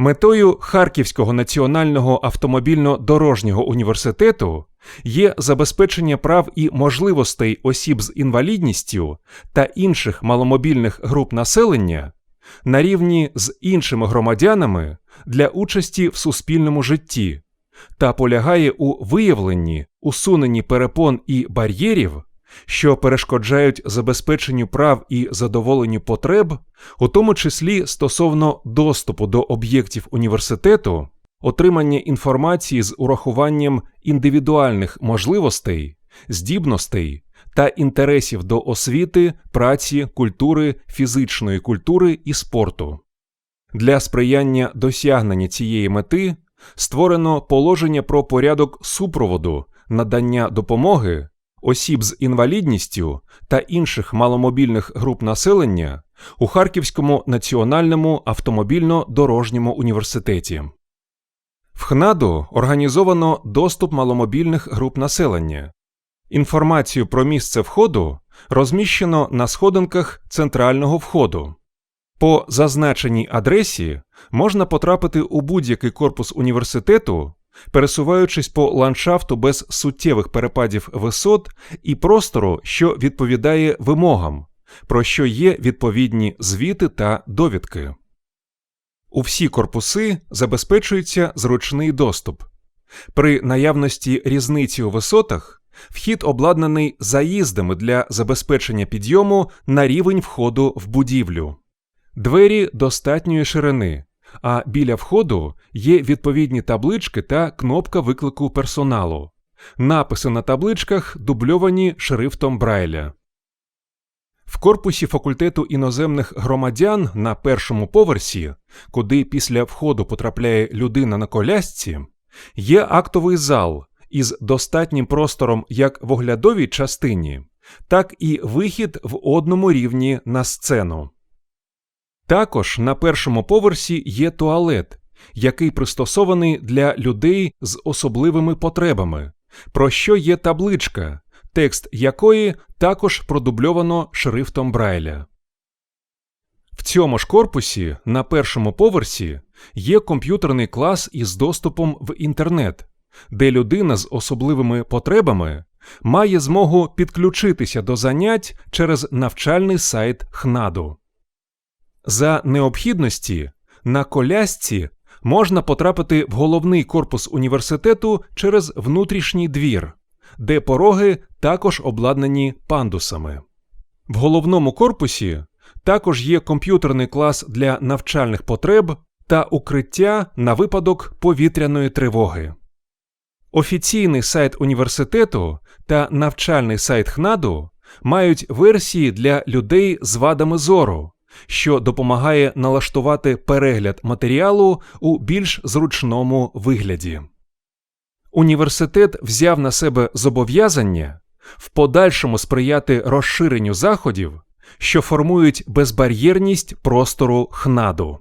Метою Харківського національного автомобільно-дорожнього університету є забезпечення прав і можливостей осіб з інвалідністю та інших маломобільних груп населення на рівні з іншими громадянами для участі в суспільному житті та полягає у виявленні, усуненні перепон і бар'єрів, що перешкоджають забезпеченню прав і задоволенню потреб, у тому числі стосовно доступу до об'єктів університету, отримання інформації з урахуванням індивідуальних можливостей, здібностей та інтересів до освіти, праці, культури, фізичної культури і спорту. Для сприяння досягнення цієї мети створено положення про порядок супроводу надання допомоги осіб з інвалідністю та інших маломобільних груп населення у Харківському національному автомобільно-дорожньому університеті. В ХНАДу організовано доступ маломобільних груп населення. Інформацію про місце входу розміщено на сходинках центрального входу. По зазначеній адресі можна потрапити у будь-який корпус університету, пересуваючись по ландшафту без суттєвих перепадів висот і простору, що відповідає вимогам, про що є відповідні звіти та довідки. У всі корпуси забезпечується зручний доступ. При наявності різниці у висотах вхід обладнаний заїздами для забезпечення підйому на рівень входу в будівлю. Двері достатньої ширини, а біля входу є відповідні таблички та кнопка виклику персоналу. Написи на табличках дубльовані шрифтом Брайля. В корпусі факультету іноземних громадян на першому поверсі, куди після входу потрапляє людина на колясці, є актовий зал із достатнім простором як в оглядовій частині, так і вихід в одному рівні на сцену. Також на першому поверсі є туалет, який пристосований для людей з особливими потребами, про що є табличка, текст якої також продубльовано шрифтом Брайля. В цьому ж корпусі на першому поверсі є комп'ютерний клас із доступом в інтернет, де людина з особливими потребами має змогу підключитися до занять через навчальний сайт ХНАДу. За необхідності на колясці можна потрапити в головний корпус університету через внутрішній двір, де пороги також обладнані пандусами. В головному корпусі також є комп'ютерний клас для навчальних потреб та укриття на випадок повітряної тривоги. Офіційний сайт університету та навчальний сайт ХНАДу мають версії для людей з вадами зору що допомагає налаштувати перегляд матеріалу у більш зручному вигляді. Університет взяв на себе зобов'язання в подальшому сприяти розширенню заходів, що формують безбар'єрність простору ХНАДу.